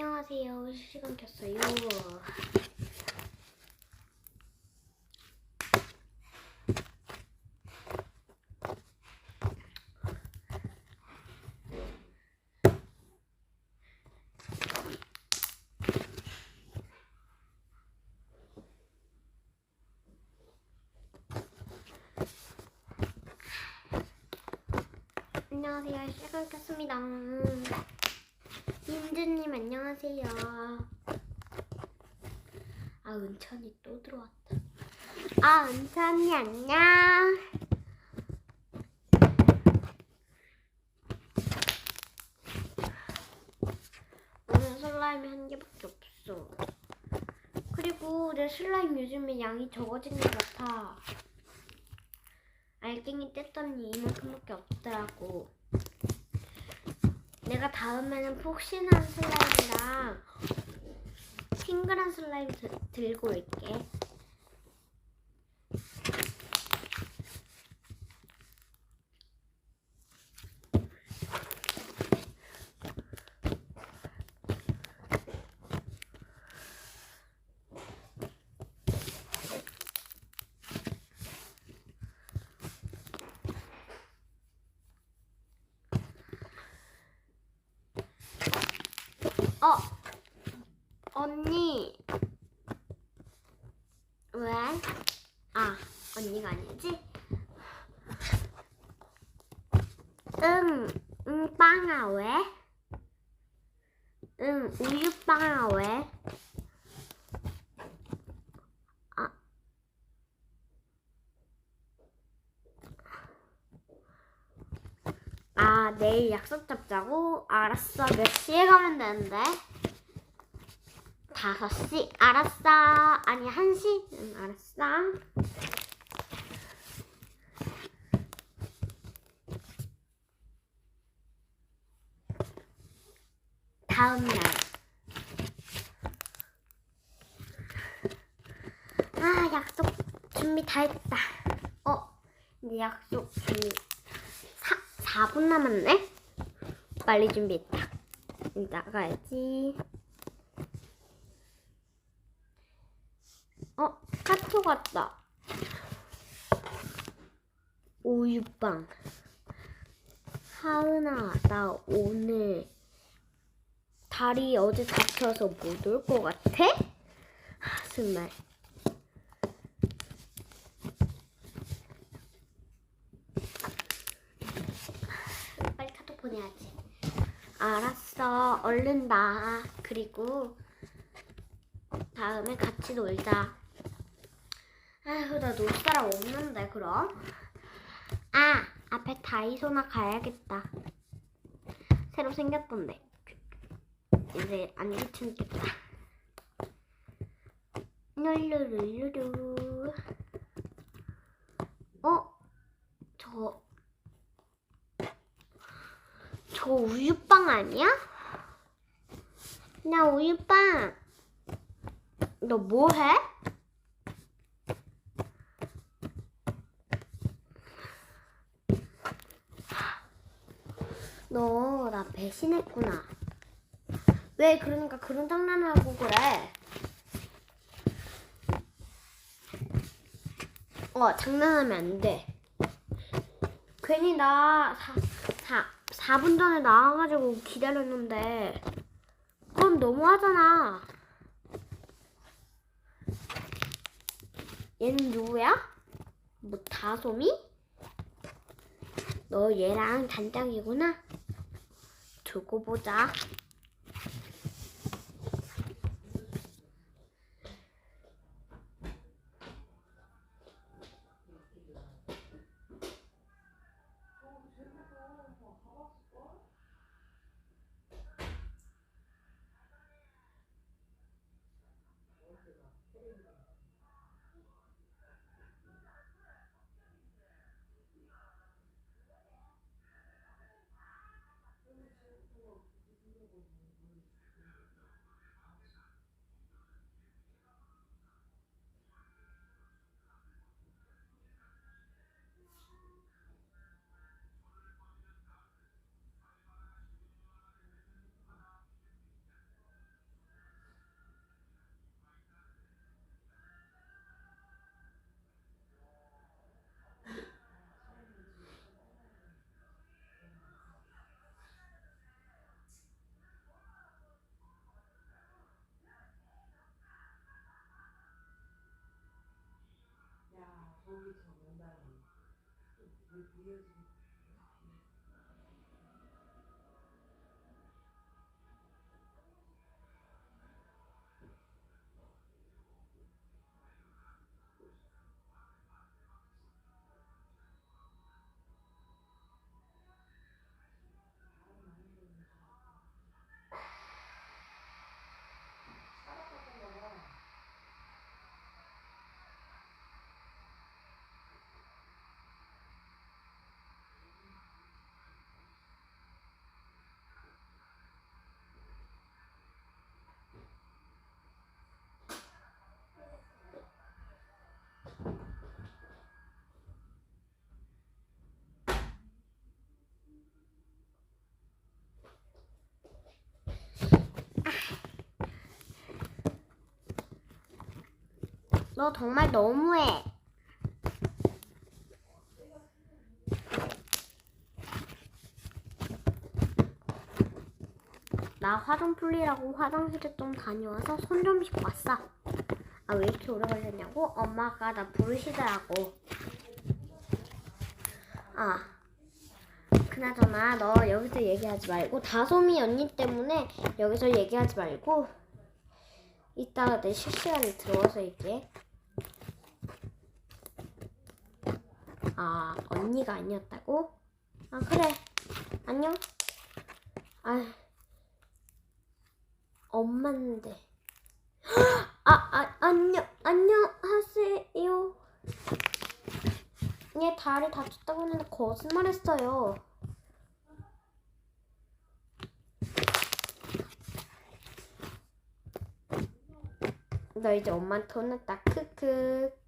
안녕하세요. 시간 켰어요. 안녕하세요. 시간 켰습니다. 민주님 안녕하세요. 아 은찬이 또 들어왔다. 아 은찬이 안녕. 오늘 슬라임이 한 개밖에 없어. 그리고 내 슬라임 요즘에 양이 적어진 것 같아. 알갱이 뗐더니 이만큼밖에 없더라고. 내가 다음에는 폭신한 슬라임이랑 핑크한 슬라임 드, 들고 올게. 어, 언니. 왜? 아, 언니가 아니지? 응, 응, 빵아, 왜? 응, 우유빵아, 왜? 아. 아, 내일 약속 잡자고? 알았어. 몇 시에 가면 되는데? 다섯 시 알았어. 아니, 한 시? 응, 알았어. 다음 날. 아, 약속 준비 다 했다. 어, 이제 약속 준비 4, 4분 남았네? 빨리 준비했다. 나가야지. 어, 카톡 왔다. 우유빵. 하은아, 나 오늘 다리 어제 다쳐서 못 올 것 같아? 하스말. 빨리 카톡 보내야지. 얼른 나. 그리고 다음에 같이 놀자. 아휴, 나 놀 사람 없는데, 그럼? 아, 앞에 다이소나 가야겠다. 새로 생겼던데. 이제 안 귀찮겠다. 룰루루루루. 어? 저, 저 우유빵 아니야? 나 우유빵. 너 뭐 해? 너 나 배신했구나. 왜 그러니까 그런 장난을 하고 그래? 어, 장난하면 안 돼. 괜히 나 4, 4, 4분 전에 나와가지고 기다렸는데 너무하잖아. 얘는 누구야? 뭐 다솜이? 너 얘랑 단짝이구나? 두고 보자. 그 뒤에 너 정말 너무해. 나 화좀 풀리라고 화장실에 좀 다녀와서 손 좀 씻고 왔어. 아, 왜 이렇게 오래 걸렸냐고? 엄마가 나 부르시더라고. 아, 그나저나 너 여기서 얘기하지 말고 다솜이 언니 때문에 여기서 얘기하지 말고 이따가 내 실시간에 들어와서 얘기해. 아, 언니가 아니었다고? 아, 그래. 안녕. 아, 엄마인데. 아, 아, 안녕, 안녕하세요. 얘 다리 다쳤다고 했는데 거짓말했어요. 너 이제 엄마한테 혼났다. 크크.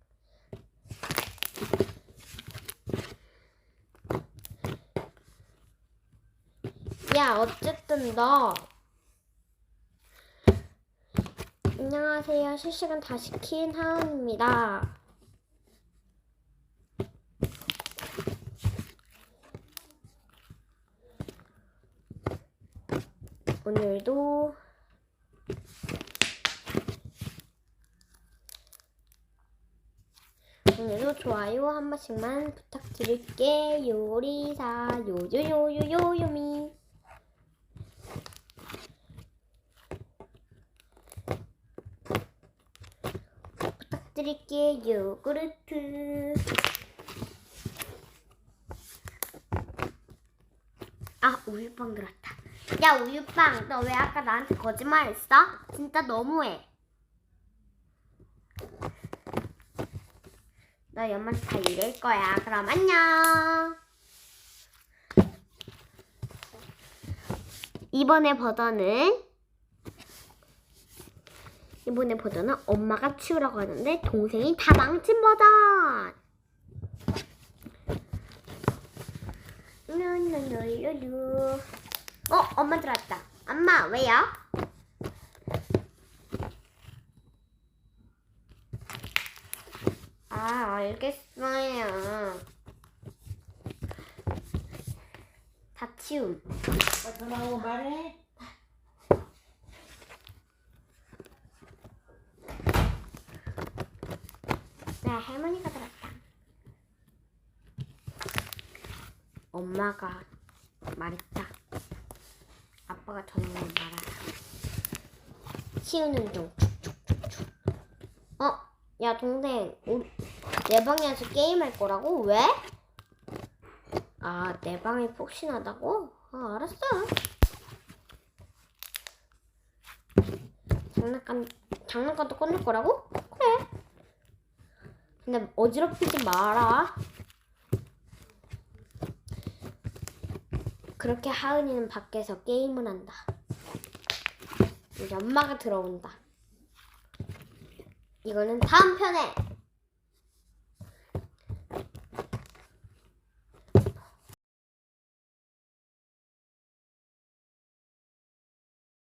야, 어쨌든 너. 안녕하세요. 실시간 다시 킨 하은입니다. 오늘도 오늘도 좋아요 한 번씩만 부탁드릴게요. 요리사 요요요요요요미. 부탁 드릴게요. 요구르트. 아, 우유빵 들었다. 야, 우유빵, 너 왜 아까 나한테 거짓말했어? 진짜 너무해. 너 연말 다 이럴 거야. 그럼 안녕. 이번에 버전은 이번에 버전은 엄마가 치우라고 하는데 동생이 다 망친 버전. 룰루룰루루. 어, 엄마 들어왔다. 엄마 왜요? 아, 알겠어요. 다 치움. 어, 전화하고 말해. 네, 할머니가 들었다. 엄마가 말했다. 아빠가 저녁에 말하라. 치우는 중. 어? 야, 동생. 우리 내 방에 와서 게임할 거라고? 왜? 아, 내 방이 폭신하다고? 아, 알았어. 장난감, 장난감도 꺼낼 거라고? 그래. 근데 어지럽히지 마라. 그렇게 하은이는 밖에서 게임을 한다. 이제 엄마가 들어온다. 이거는 다음 편에